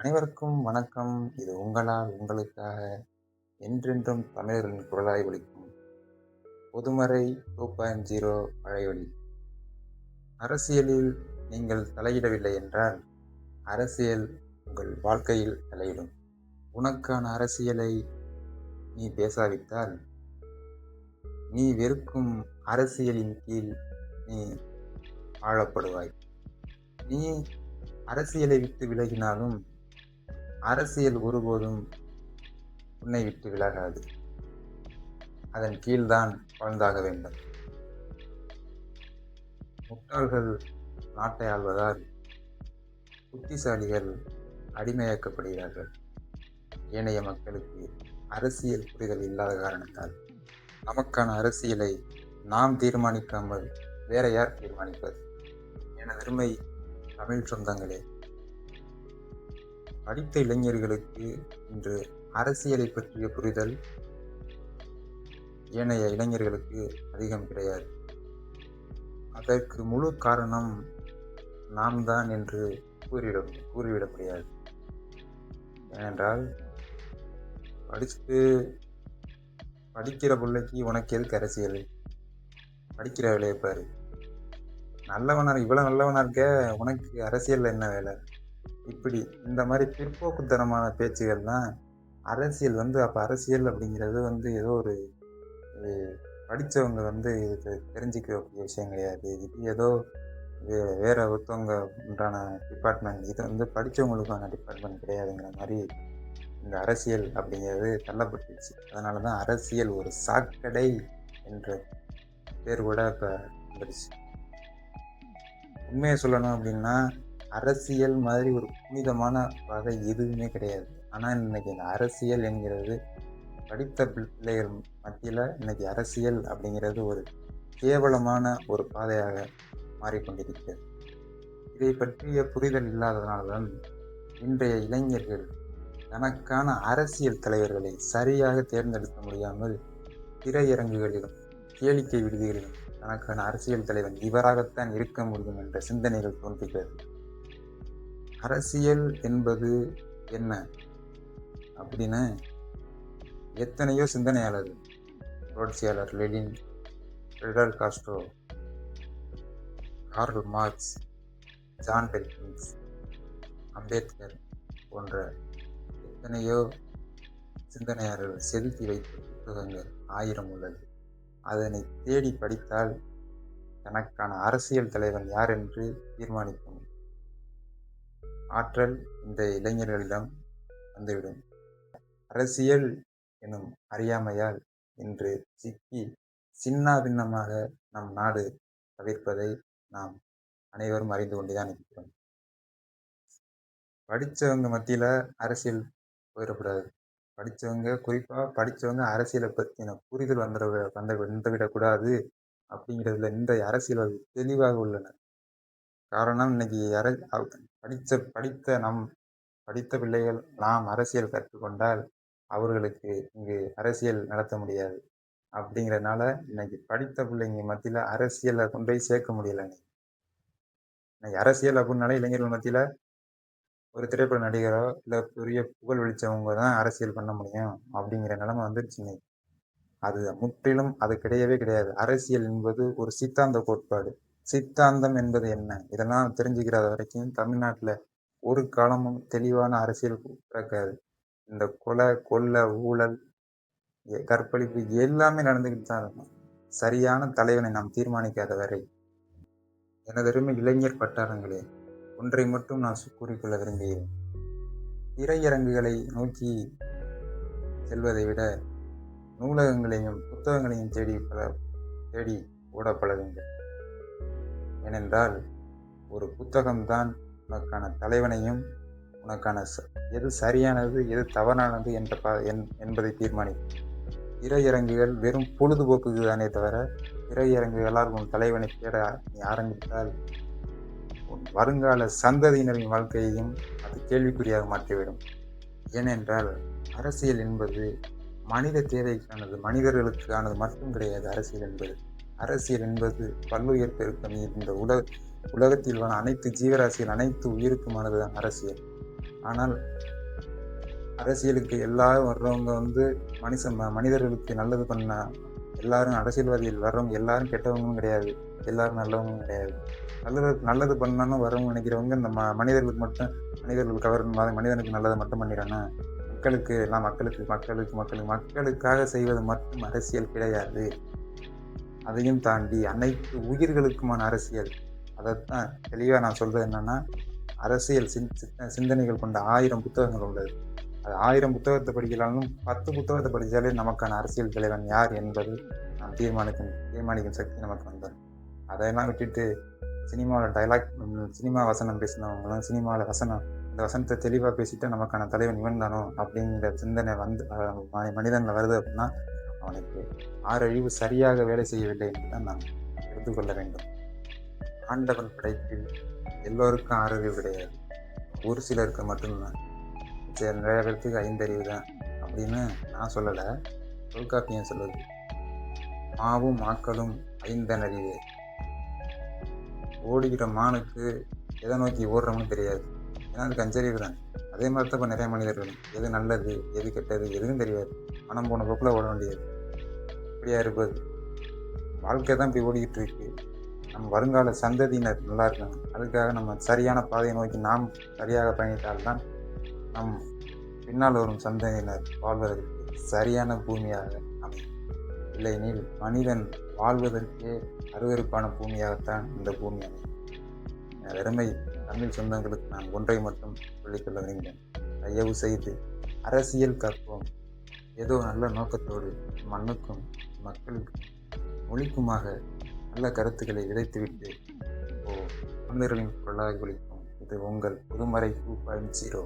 அனைவருக்கும் வணக்கம். இது உங்களால் உங்களுக்காக என்றென்றும் தமிழரின் குரலாய் ஒழிக்கும் பொதுமறை டூ பாயிண்ட் ஜீரோ பழையொலி. அரசியலில் நீங்கள் தலையிடவில்லை என்றால் அரசியல் உங்கள் வாழ்க்கையில் தலையிடும். உனக்கான அரசியலை நீ பேசாவிட்டால் நீ வெறுக்கும் அரசியலின் கீழ் நீ ஆழப்படுவாய். நீ அரசியலை விட்டு விலகினாலும் அரசியல் ஒருபோதும் உன்னை விட்டு விலகாது. அதன் கீழ்தான் வாழ்ந்தாக வேண்டும். முட்டாள்கள் நாட்டை ஆள்வதால் புத்திசாலிகள் அடிமையாக்கப்படுகிறார்கள். ஏனைய மக்களுக்கு அரசியல் புரிதல் இல்லாத காரணத்தால் நமக்கான அரசியலை நாம் தீர்மானிக்காமல் வேற யார் தீர்மானிப்பது? என அருமை தமிழ் சொந்தங்களே படித்த இளைஞர்களுக்கு இன்று அரசியலை பற்றிய புரிதல் ஏனைய இளைஞர்களுக்கு அதிகம் கிடையாது. அதற்கு முழு காரணம் நாம் தான் என்று கூறிவிட கூறிவிட முடியாது ஏனென்றால் படித்து படிக்கிற பிள்ளைக்கு உனக்கு எதுக்கு அரசியல்? படிக்கிற வேலையை பாரு. நல்லவனா இவ்வளோ நல்லவனாக இருக்க உனக்கு அரசியலில் என்ன வேலை? இப்படி இந்த மாதிரி பிற்போக்குத்தனமான பேச்சுகள் தான் அரசியல் வந்து அப்போ அரசியல் அப்படிங்கிறது வந்து ஏதோ ஒரு படித்தவங்க வந்து இதுக்கு தெரிஞ்சிக்கக்கூடிய விஷயம் கிடையாது. இது ஏதோ வே வேறு ஒருத்தவங்க உண்டான டிபார்ட்மெண்ட் இது வந்து படித்தவங்களுக்கான டிபார்ட்மெண்ட் கிடையாதுங்கிற மாதிரி இந்த அரசியல் அப்படிங்கிறது தள்ளப்பட்டுச்சு அதனால தான் அரசியல் ஒரு சாக்கடை என்ற பேர் கூட இப்போ வந்துடுச்சு உண்மையை சொல்லணும் அப்படின்னா அரசியல் மாதிரி ஒரு புனிதமான வகை எதுவுமே கிடையாது. ஆனால் இன்னைக்கு இந்த அரசியல் என்கிறது படித்த பிள்ளைகள் மத்தியில் இன்னைக்கு அரசியல் அப்படிங்கிறது ஒரு கேவலமான ஒரு பாதையாக மாறிக்கொண்டிருக்கிறது. இதை பற்றிய புரிதல் இல்லாததனால்தான் இன்றைய இளைஞர்கள் தனக்கான அரசியல் தலைவர்களை சரியாக தேர்ந்தெடுக்க முடியாமல் திரையரங்குகளிலும் கேளிக்கை விடுதிகளிலும் தனக்கான அரசியல் தலைவன் இவராகத்தான் இருக்க முடியும் என்ற சிந்தனைகள் தோன்றுகிறது. அரசியல் என்பது என்ன? அப்படின்னு எத்தனையோ சிந்தனையாளர்கள் புரட்சியாளர் Lenin Fidel Castro Karl Marx John Perkins Ambedkar போன்ற எத்தனையோ சிந்தனையாளர்கள் செதுக்கி வைத்த புத்தகங்கள் ஆயிரம் உள்ளது. அதனை தேடி படித்தால் தனக்கான அரசியல் தலைவன் யார் என்று தீர்மானிக்கும் ஆற்றல் இந்த இளைஞர்களிடம் வந்துவிடும். அரசியல் எனும் அறியாமையால் இன்று சிக்கி சின்ன பின்னமாக நம் நாடு தவிர்ப்பதை நாம் அனைவரும் அறிந்து கொண்டுதான் இருக்கிறோம். படித்தவங்க மத்தியில் அரசியல் போயிடக்கூடாது. படித்தவங்க குறிப்பாக படித்தவங்க அரசியலை பற்றின புரிதல் வந்துட வந்த வந்துவிடக்கூடாது அப்படிங்கிறதுல இந்த அரசியல் தெளிவாக உள்ளனர் காரணம் இன்னைக்கு அர படித்த படித்த நம் படித்த பிள்ளைகள் நாம் அரசியல் கற்றுக்கொண்டால் அவர்களுக்கு இங்கு அரசியல் நடத்த முடியாது. அப்படிங்கிறதுனால இன்னைக்கு படித்த பிள்ளைங்க மத்தியில் அரசியலை கொண்டு போய் சேர்க்க முடியல இன்னைக்கு. அரசியல் அப்படின்னாலே இளைஞர்கள் மத்தியில் ஒரு திரைப்பட நடிகரோ இல்லை பெரிய புகழ் வெளிச்சவங்க தான் அரசியல் பண்ண முடியும் அப்படிங்கிற நிலைமை வந்துருச்சு இன்னைக்கு. அது முற்றிலும் அது கிடையவே கிடையாது. அரசியல் என்பது ஒரு சித்தாந்த கோட்பாடு. சித்தாந்தம் என்பது என்ன? இதெல்லாம் தெரிஞ்சுக்கிறத வரைக்கும் தமிழ்நாட்டில் ஒரு காலமும் தெளிவான அரசியல் பிறக்காது. இந்த கொலை கொள்ளை ஊழல் கற்பழிப்பு எல்லாமே நடந்துக்கிட்டு தான் இருக்கும். சரியான தலைவனை நாம் தீர்மானிக்காத வரை எனதருமை இளைஞர் பட்டாளங்களே ஒன்றை மட்டும் நான் கூறிக்கொள்ள விரும்புகிறேன். திரையரங்குகளை நோக்கி செல்வதை விட நூலகங்களையும் புத்தகங்களையும் தேடி பல தேடி ஓட பழகுங்கள் ஏனென்றால் ஒரு புத்தகம்தான் உனக்கான தலைவனையும் உனக்கான எது சரியானது எது தவறானது என்ற ப என்பதை தீர்மானிக்கும். திரையரங்குகள் வெறும் பொழுதுபோக்குக்கு தானே தவிர திரையரங்குகளால் உன் தலைவனை தேட நீ ஆரம்பித்தால் உன் வருங்கால சந்ததியினரின் வாழ்க்கையையும் அது கேள்விக்குறியாக மாற்றிவிடும். ஏனென்றால் அரசியல் என்பது மனித தேவைக்கானது மனிதர்களுக்கானது மட்டும் கிடையாது அரசியல் என்பது. அரசியல் என்பது பல்லுயிர் பெருக்கம் இந்த உலக உலகத்தில் உள்ள அனைத்து ஜீவராசிகள் அனைத்து உயிருக்குமானதுதான் அரசியல். ஆனால் அரசியலுக்கு எல்லாரும் வர்றவங்க வந்து மனுஷ ம- மனிதர்களுக்கு நல்லது பண்ண எல்லாரும் அரசியல்வாதிகள் வர்றவங்க எல்லாரும் கெட்டவங்களும் கிடையாது. எல்லாரும் நல்லவங்களும் கிடையாது. நல்லது நல்லது பண்ணணும் வரவங்க நினைக்கிறவங்க இந்த ம மனிதர்களுக்கு மட்டும் மனிதர்கள் கவர்ந்த மாதிரி மனிதனுக்கு நல்லதை மட்டும் பண்ணிடுறாங்க. மக்களுக்கு எல்லாம் மக்களுக்கு மக்களுக்கு மக்களுக்கு மக்களுக்காக செய்வது மட்டும் அரசியல் கிடையாது. அதையும் தாண்டி அனைத்து உயிர்களுக்குமான அரசியல். அதைத்தான் தெளிவாக நான் சொல்கிறது என்னென்னா அரசியல் சிந் சிந்தனைகள் கொண்ட ஆயிரம் புத்தகங்கள் உள்ளது. அது ஆயிரம் புத்தகத்தை படிக்கலாலும் பத்து புத்தகத்தை படித்தாலே நமக்கான அரசியல் தலைவன் யார் என்பது நாம் தீர்மானிக்கும் தீர்மானிக்கும் சக்தி நமக்கு வந்தது. அதையெல்லாம் விட்டுட்டு சினிமாவில் டைலாக் சினிமா வசனம் பேசினவங்களும் சினிமாவில் வசனம் இந்த வசனத்தை தெளிவாக பேசிட்டு நமக்கான தலைவன் இவன் தானோ அப்படிங்கிற சிந்தனை வந்து மனிதனில் வருது அப்படின்னா அவனுக்கு ஆறழிவு சரியாக வேலை செய்யவில்லை என்று தான் நாம் எடுத்துக்கொள்ள வேண்டும். ஆண்டவன் படைப்பில் எல்லோருக்கும் ஆறறிவு கிடையாது. ஒரு சிலருக்கு மட்டும்தான். சரி நிறைய பேர்த்துக்கு ஐந்தறிவு தான். அப்படின்னு நான் சொல்லலை. தொல்காப்பியம் சொல்லுது. மாவும் மாக்களும் ஐந்தனறிவு ஓடுகிற மானுக்கு எதை நோக்கி ஓடுறோம்னு தெரியாது. ஏன்னா அதுக்கு அஞ்சறிவு தான். அதே மாதிரி தான் இப்போ நிறைய மனிதர்கள் எது நல்லது எது கெட்டது எதுவும் தெரியாது. மனம் போன போக்கில் ஓட வேண்டியது. இப்படியா இருப்பது? வாழ்க்கை தான் இப்படி ஓடிக்கிட்டு இருக்கு. நம்ம வருங்கால சந்ததியினர் நல்லா இருக்கணும் அதுக்காக நம்ம சரியான பாதையை நோக்கி நாம் சரியாக பயணித்தால்தான் நம் பின்னால் வரும் சந்ததியினர் வாழ்வதற்கு சரியான பூமியாக அமையும். இல்லையெனில் மனிதன் வாழ்வதற்கே அருவருப்பான பூமியாகத்தான் இந்த பூமி அமையும். வெறுமை தமிழ் சொந்தங்களுக்கு நான் ஒன்றை மட்டும் சொல்லிக்கொள்ள விரும்புகிறேன். தயவு செய்து அரசியல் கற்போம். ஏதோ நல்ல நோக்கத்தோடு மண்ணுக்கும் மக்களுக்கும் மொழிக்குமாக நல்ல கருத்துக்களை விதைத்துவிட்டு ஓ மன்னர்களின் குரலாக ஒழிக்கும் இது உங்கள் புதுமறை டூ பாயிண்ட் ஜீரோ.